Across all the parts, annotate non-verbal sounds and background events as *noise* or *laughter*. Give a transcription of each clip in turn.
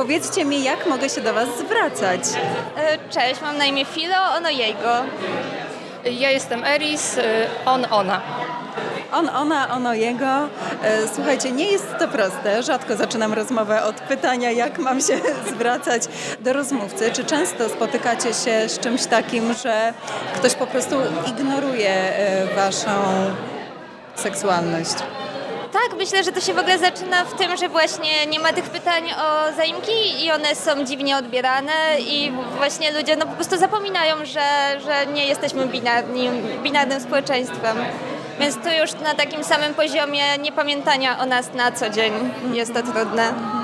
Powiedzcie mi, jak mogę się do Was zwracać? E, Cześć, mam na imię Filo, ono jejgo. Ja jestem Eris, y, on, ona. On, ona, ono, jego. E, Słuchajcie, nie jest to proste. Rzadko zaczynam rozmowę od pytania, jak mam się *laughs* zwracać do rozmówcy. Czy często spotykacie się z czymś takim, że ktoś po prostu ignoruje e, Waszą seksualność? Tak, myślę, że to się w ogóle zaczyna w tym, że właśnie nie ma tych pytań o zaimki i one są dziwnie odbierane i właśnie ludzie no po prostu zapominają, że, że nie jesteśmy binarni, binarnym społeczeństwem. Więc to już na takim samym poziomie niepamiętania o nas na co dzień jest to trudne.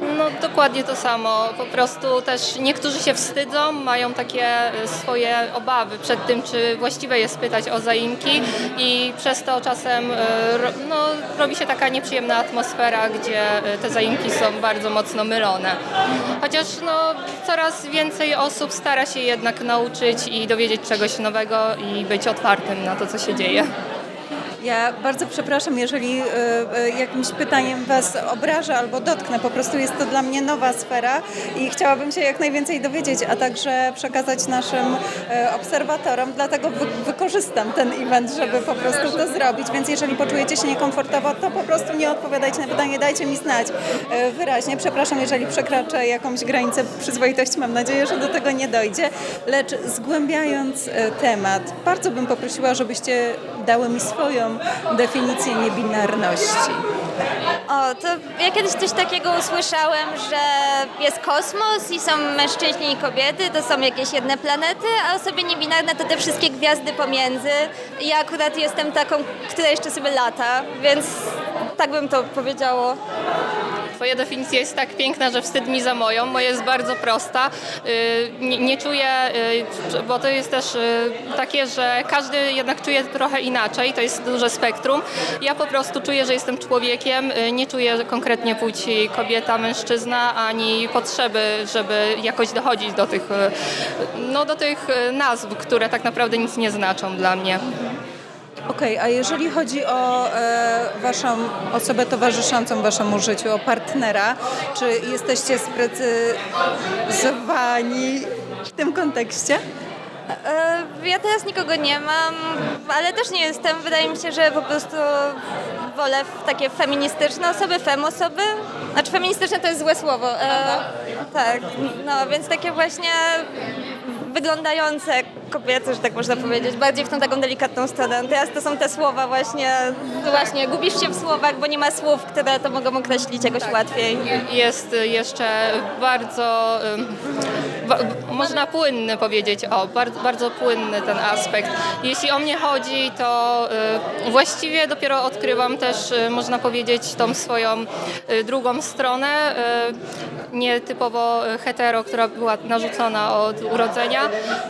No dokładnie to samo. Po prostu też niektórzy się wstydzą, mają takie y, swoje obawy przed tym, czy właściwe jest pytać o zaimki i przez to czasem y, no, robi się taka nieprzyjemna atmosfera, gdzie y, te zaimki są bardzo mocno mylone. Chociaż no, coraz więcej osób stara się jednak nauczyć i dowiedzieć czegoś nowego i być otwartym na to, co się dzieje. Ja bardzo przepraszam, jeżeli e, e, jakimś pytaniem Was obrażę albo dotknę. Po prostu jest to dla mnie nowa sfera i chciałabym się jak najwięcej dowiedzieć, a także przekazać naszym e, obserwatorom. Dlatego wy, wykorzystam ten event, żeby po prostu to zrobić. Więc jeżeli poczujecie się niekomfortowo, to po prostu nie odpowiadajcie na pytanie, dajcie mi znać wyraźnie. Przepraszam, jeżeli przekraczę jakąś granicę przyzwoitości. Mam nadzieję, że do tego nie dojdzie. Lecz zgłębiając temat, bardzo bym poprosiła, żebyście dały mi swoją definicję niebinarności. O, to ja kiedyś coś takiego usłyszałem, że jest kosmos i są mężczyźni i kobiety, to są jakieś jedne planety, a osoby niebinarne to te wszystkie gwiazdy pomiędzy. Ja akurat jestem taką, która jeszcze sobie lata, więc tak bym to powiedziało. Twoja definicja jest tak piękna, że wstyd mi za moją. Moja jest bardzo prosta. Y, Nie, nie czuję, y, bo to jest też y, takie, że każdy jednak czuje trochę inaczej. To jest duże spektrum. Ja po prostu czuję, że jestem człowiekiem. Nie czuję konkretnie płci kobieta, mężczyzna, ani potrzeby, żeby jakoś dochodzić do tych, no, do tych nazw, które tak naprawdę nic nie znaczą dla mnie. Okej, a jeżeli chodzi o e, Waszą osobę towarzyszącą Waszemu życiu, o partnera, czy jesteście sprecyzowani w tym kontekście? E, Ja teraz nikogo nie mam, ale też nie jestem. Wydaje mi się, że po prostu wolę takie feministyczne osoby, fem osoby. Znaczy feministyczne to jest złe słowo. E, tak, no więc takie właśnie wyglądające kobiety, że tak można powiedzieć, bardziej w tą taką delikatną stronę. Teraz to są te słowa właśnie, właśnie gubisz się w słowach, bo nie ma słów, które to mogą określić jakoś łatwiej. Jest jeszcze bardzo, można płynny powiedzieć, o, bardzo, bardzo płynny ten aspekt. Jeśli o mnie chodzi, to y, właściwie dopiero odkrywam też, y, można powiedzieć, tą swoją y, drugą stronę, y, nie typowo y, hetero, która była narzucona od urodzenia,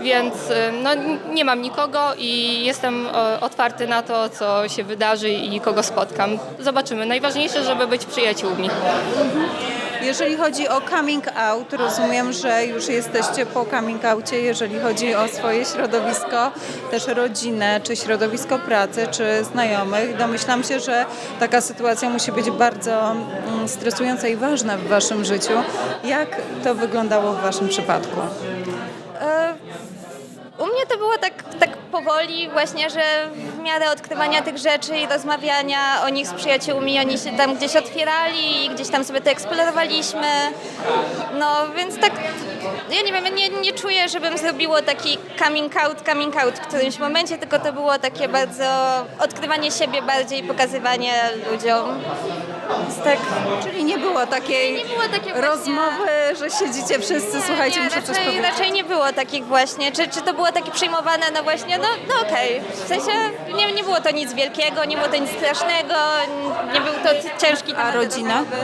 więc no, nie mam nikogo i jestem otwarty na to, co się wydarzy i kogo spotkam. Zobaczymy. Najważniejsze, żeby być przyjaciółmi. Jeżeli chodzi o coming out, rozumiem, że już jesteście po coming outie, jeżeli chodzi o swoje środowisko, też rodzinę, czy środowisko pracy, czy znajomych. Domyślam się, że taka sytuacja musi być bardzo mm, stresująca i ważna w Waszym życiu. Jak to wyglądało w Waszym przypadku? E, U mnie to było tak, tak powoli właśnie, że miarę odkrywania tych rzeczy i rozmawiania o nich z przyjaciółmi, oni się tam gdzieś otwierali i gdzieś tam sobie to eksplorowaliśmy. No więc tak, ja nie wiem, nie, nie czuję, żebym zrobiło taki coming out, coming out w którymś momencie, tylko to było takie bardzo odkrywanie siebie bardziej, pokazywanie ludziom. Więc tak, Czyli nie było takiej Nie było takiej właśnie- rozmowy, że siedzicie wszyscy, słuchajcie, nie, muszę coś raczej, powiedzieć. raczej nie było takich właśnie. Czy, czy to było takie przyjmowane, no właśnie, no, no okej. W sensie nie, nie było to nic wielkiego, nie było to nic strasznego, nie był to ciężki A temat rodzina? rozmowy.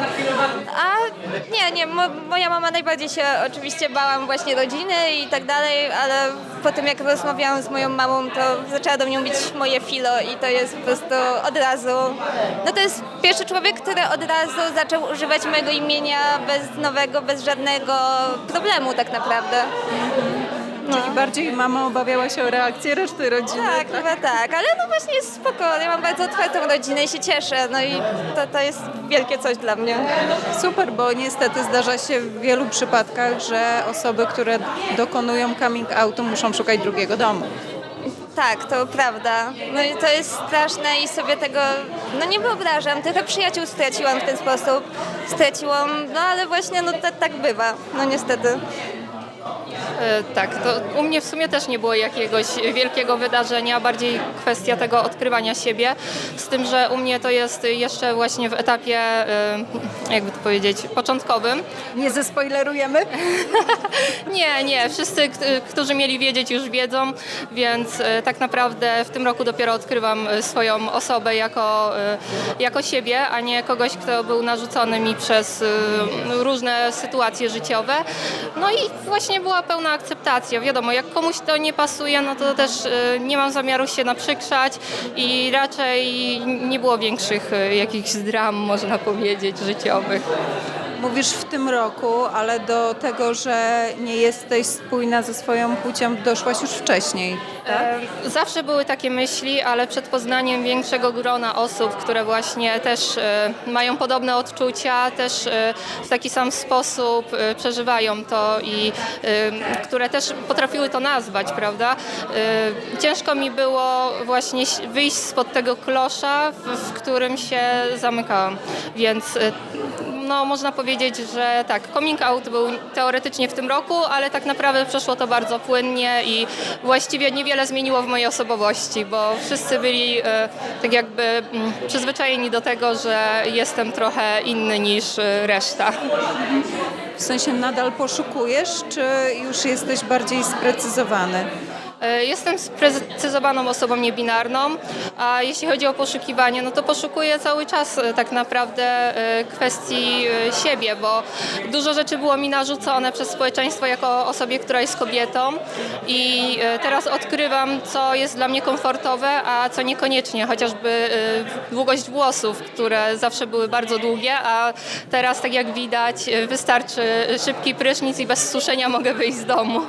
A nie, nie, mo, moja mama najbardziej się oczywiście bałam właśnie rodziny i tak dalej, ale po tym jak rozmawiałam z moją mamą, to zaczęła do mnie mówić moje filo i to jest po prostu od razu, no to jest pierwszy człowiek, który od razu zaczął używać mojego imienia bez nowego, bez żadnego problemu tak naprawdę. Czyli bardziej mama obawiała się o reakcję reszty rodziny. Tak, chyba tak, ale no właśnie jest spoko. Ja mam bardzo otwartą rodzinę i się cieszę. No i to, to jest wielkie coś dla mnie. Super, bo niestety zdarza się w wielu przypadkach, że osoby, które dokonują coming outu muszą szukać drugiego domu. Tak, to prawda. No i to jest straszne i sobie tego no nie wyobrażam. Trochę przyjaciół straciłam w ten sposób. Straciłam, no ale właśnie no ta, tak bywa. No niestety. E, Tak, to u mnie w sumie też nie było jakiegoś wielkiego wydarzenia, bardziej kwestia tego odkrywania siebie, z tym, że u mnie to jest jeszcze właśnie w etapie, e, jakby to powiedzieć, początkowym. Nie zespoilerujemy? *laughs* Nie, nie, wszyscy, którzy mieli wiedzieć już wiedzą, więc e, tak naprawdę w tym roku dopiero odkrywam swoją osobę jako, jako siebie, a nie kogoś, kto był narzucony mi przez różne sytuacje życiowe. No i właśnie była pełna akceptacja. Wiadomo, jak komuś to nie pasuje, no to też e, nie mam zamiaru się naprzykrzać i raczej nie było większych e, jakichś dram, można powiedzieć, życiowych. Mówisz w tym roku, ale do tego, że nie jesteś spójna ze swoją płcią, doszłaś już wcześniej. E, Zawsze były takie myśli, ale przed poznaniem większego grona osób, które właśnie też e, mają podobne odczucia, też e, w taki sam sposób e, przeżywają to i e, które też potrafiły to nazwać, prawda? E, Ciężko mi było właśnie wyjść spod tego klosza, w, w którym się zamykałam, więc e, no, można powiedzieć, że tak, coming out był teoretycznie w tym roku, ale tak naprawdę przeszło to bardzo płynnie i właściwie niewiele zmieniło w mojej osobowości, bo wszyscy byli e, tak jakby mm, przyzwyczajeni do tego, że jestem trochę inny niż e, reszta. W sensie nadal poszukujesz, czy już jesteś bardziej sprecyzowany? E, Jestem sprecyzowaną osobą niebinarną, a jeśli chodzi o poszukiwanie, no to poszukuję cały czas e, tak naprawdę e, kwestii siebie, bo dużo rzeczy było mi narzucone przez społeczeństwo jako osobie, która jest kobietą i teraz odkrywam, co jest dla mnie komfortowe, a co niekoniecznie, chociażby długość włosów, które zawsze były bardzo długie, a teraz tak jak widać wystarczy szybki prysznic i bez suszenia mogę wyjść z domu.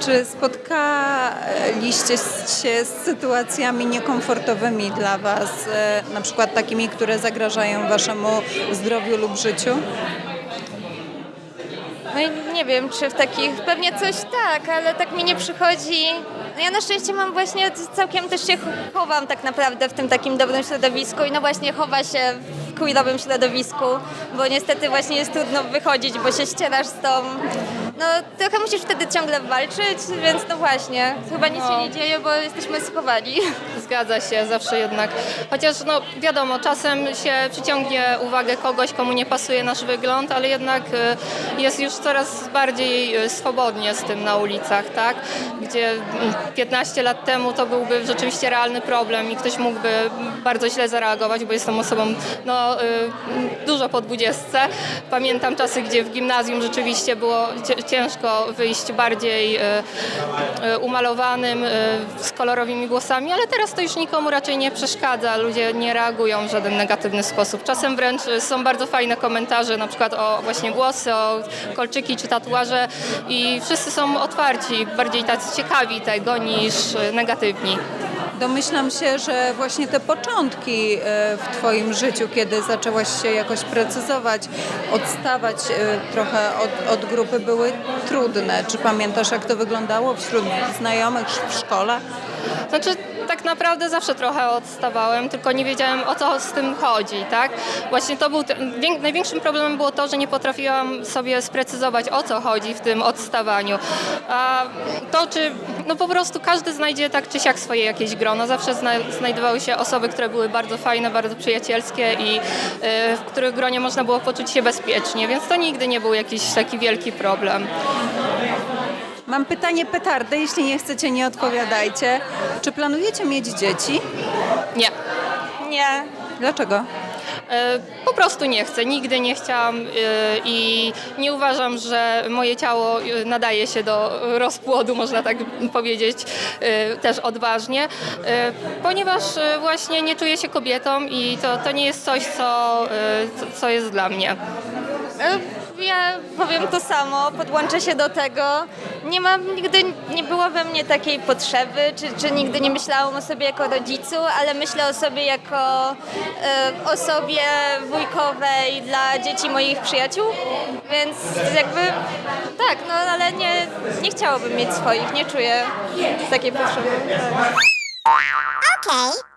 Czy spotkaliście się z sytuacjami niekomfortowymi dla Was, e, na przykład takimi, które zagrażają Waszemu zdrowiu lub życiu? No nie wiem, czy w takich, pewnie coś tak, ale tak mi nie przychodzi. No ja na szczęście mam właśnie, całkiem też się chowam tak naprawdę w tym takim dobrym środowisku i no właśnie chowa się w queerowym środowisku, bo niestety właśnie jest trudno wychodzić, bo się ścierasz z tą... No trochę musisz wtedy ciągle walczyć, więc no właśnie, chyba nic się No. nie dzieje, bo jesteśmy schowani. *laughs* Zgadza się, zawsze jednak. Chociaż no wiadomo, czasem się przyciągnie uwagę kogoś, komu nie pasuje nasz wygląd, ale jednak y, jest już coraz bardziej y, swobodnie z tym na ulicach, tak? Gdzie mm, 15 lat temu to byłby rzeczywiście realny problem i ktoś mógłby bardzo źle zareagować, bo jestem osobą no, y, dużo po 20. Pamiętam czasy, gdzie w gimnazjum rzeczywiście było ciężko wyjść bardziej y, y, umalowanym, y, z kolorowymi włosami, ale teraz to już nikomu raczej nie przeszkadza. Ludzie nie reagują w żaden negatywny sposób. Czasem wręcz są bardzo fajne komentarze, na przykład o właśnie włosy, o kolczyki czy tatuaże i wszyscy są otwarci, bardziej tacy ciekawi tego niż negatywni. Domyślam się, że właśnie te początki e, w Twoim życiu, kiedy zaczęłaś się jakoś precyzować, odstawać e, trochę od, od grupy, były trudne. Czy pamiętasz, jak to wyglądało wśród znajomych w szkole? Znaczy, tak naprawdę zawsze trochę odstawałem, tylko nie wiedziałem o co z tym chodzi, tak? Właśnie to był, największym problemem było to, że nie potrafiłam sobie sprecyzować o co chodzi w tym odstawaniu. A to, czy, no po prostu każdy znajdzie tak czy siak swoje jakieś grono. Zawsze zna, znajdowały się osoby, które były bardzo fajne, bardzo przyjacielskie i y, w których gronie można było poczuć się bezpiecznie, więc to nigdy nie był jakiś taki wielki problem. Mam pytanie petardę, jeśli nie chcecie, nie odpowiadajcie. Czy planujecie mieć dzieci? Nie. Nie, Dlaczego? E, Po prostu nie chcę, nigdy nie chciałam e, i nie uważam, że moje ciało e, nadaje się do rozpłodu, można tak powiedzieć e, też odważnie, e, ponieważ e, właśnie nie czuję się kobietą i to, to nie jest coś, co, e, co- co jest dla mnie. E, Ja powiem to samo, podłączę się do tego. Nie mam, nigdy nie było we mnie takiej potrzeby, czy, czy nigdy nie myślałam o sobie jako rodzicu, ale myślę o sobie jako e, osobie wujkowej dla dzieci moich przyjaciół, więc jakby tak, no ale nie, nie chciałabym mieć swoich, nie czuję takiej potrzeby. Okay.